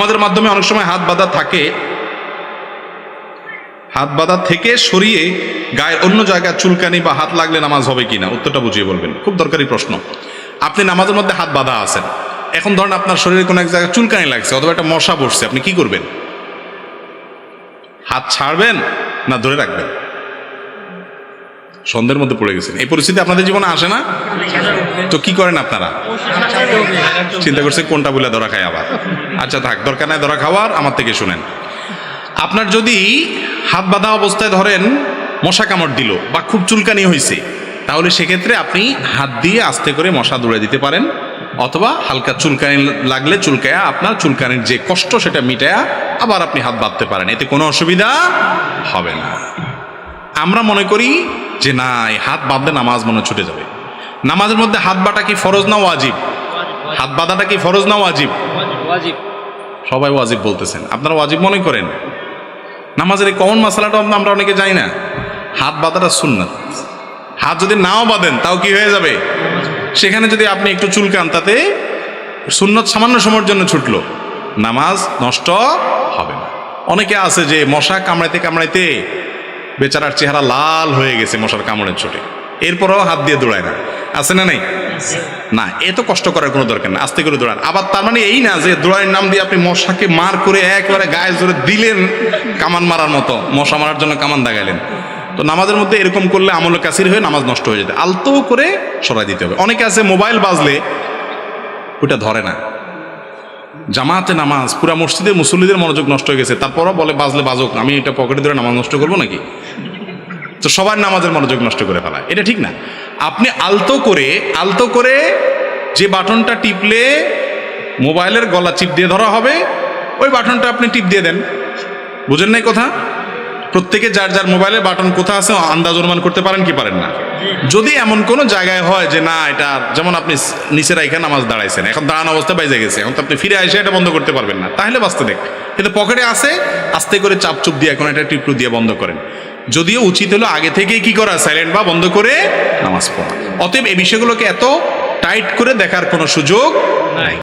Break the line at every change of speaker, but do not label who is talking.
আমাদের মাধ্যমে অনেক সময় হাত বাঁধা থাকে। হাত বাঁধা থেকে সরিয়ে গায়ের অন্য জায়গায় চুলকানি বা হাত লাগলে নামাজ হবে কিনা, উত্তরটা বুঝিয়ে বলবেন। খুব দরকারি প্রশ্ন। আপনি নামাজের মধ্যে হাত বাঁধা আছেন। এখন ধরেন আপনার শরীরে কোনো এক জায়গায় চুলকানি লাগছে অথবা একটা মশা বসছে আপনি কি করবেন? হাত ছাড়বেন না ধরে রাখবেন? সন্ধ্যের মধ্যে পড়ে গেছেন। এই পরিস্থিতি আপনাদের জীবনে আসে না? তো কি করেন আপনারা? চিন্তা করছে কোনটা বলে ধরা খায় আবার। আচ্ছা থাক, দরকার নাই ধরা খাওয়ার, আমার থেকে শুনেন। আপনার যদি হাত বাঁধা অবস্থায় ধরেন, মশা কামড় দিল বা খুব চুলকানি হয়েছে তাহলে সেক্ষেত্রে আপনি হাত দিয়ে আস্তে করে মশা দৌড়ে দিতে পারেন, অথবা হালকা চুলকানি লাগলে চুলকায়া আপনার চুলকানির যে কষ্ট সেটা মিটায়া আবার আপনি হাত বাঁধতে পারেন। এতে কোনো অসুবিধা হবে না। আমরা মনে করি যে না, এই হাত বাঁধলে নামাজ মনে ছুটে যাবে। নামাজের মধ্যে হাত বাটা কি ফরজ না ওয়াজিব? হাত বাঁধাটা কি ফরজ না ওয়াজিব? সবাই ওয়াজিব বলতেছেন। আপনারা ওয়াজিব মনে করেন? নামাজের এই কমন মশলাটা আমরা অনেকে জানি না। হাত বাঁধাটা সুন্নাত। হাত যদি নাও বাঁধেন, তাও কি হয়ে যাবে? সেখানে যদি আপনি একটু চুলকান, তাতে সুন্নত সামান্য সময়ের জন্য ছুটলো। নামাজ নষ্ট হবে না। অনেকে আছে যে মশা কামড়াইতে কামড়াইতে বেচারার চেহারা লাল হয়ে গেছে মশার কামড়ের চোটে। এরপরও হাত দিয়ে দৌড়ায় না। আছে না নেই? না এত কষ্ট করার কোনো দরকার না। আস্তে করে দৌড়ান। আবার তার মানে এই না যে দৌড়ানোর নাম দিয়ে আপনি মশাকে মার করে একবারে গায়ে জোরে দিলেন কামান মারার মতো। মশা মারার জন্য কামান দাগাইলেন। তো নামাজের মধ্যে এরকম করলে আমল কাসির হয়ে নামাজ নষ্ট হয়ে যেতে। আলতো করে সরাই দিতে হবে। অনেকে আছে মোবাইল বাজলে ওটা ধরে না। জামাতে নামাজ, পুরা মসজিদে মুসল্লিদের মনোযোগ নষ্ট হয়ে গেছে। তারপরও বলে, বাজলে বাজক, আমি এটা পকেটে ধরে নামাজ নষ্ট করব নাকি? তো সবার নামাজের মনোযোগ নষ্ট করে ফেলা এটা ঠিক না। আপনি আলতো করে আলতো করে যে বাটনটা টিপলে মোবাইলের গলা চিপ দিয়ে ধরা হবে, ওই বাটনটা আপনি টিপ দিয়ে দেন। বুঝেন নাই কথা? প্রত্যেকে যার যার মোবাইলের বাটন কোথা আছে, আন্দাজ অনুমান করতে পারেন কি পারেন না? যদি এমন কোনো জায়গায় হয় যে না, এটা যেমন আপনি নিচের এখানে নামাজ দাঁড়াইছেন, এখন দাঁড়ানো অবস্থা বাইজে গেছে, এখন তো আপনি ফিরে এসে এটা বন্ধ করতে পারবেন না। তাহলে বাঁচতে দেখ। কিন্তু পকেটে আছে, আস্তে করে চাপ চুপ দিয়ে এখন এটা টিপটু দিয়ে বন্ধ করেন। যদিও উচিত হলো আগে থেকেই কি করা সাইলেন্ট বা বন্ধ করে নামাজ পড়া। অতএব এই বিষয়গুলোকে এত টাইট করে দেখার কোনো সুযোগ নাই।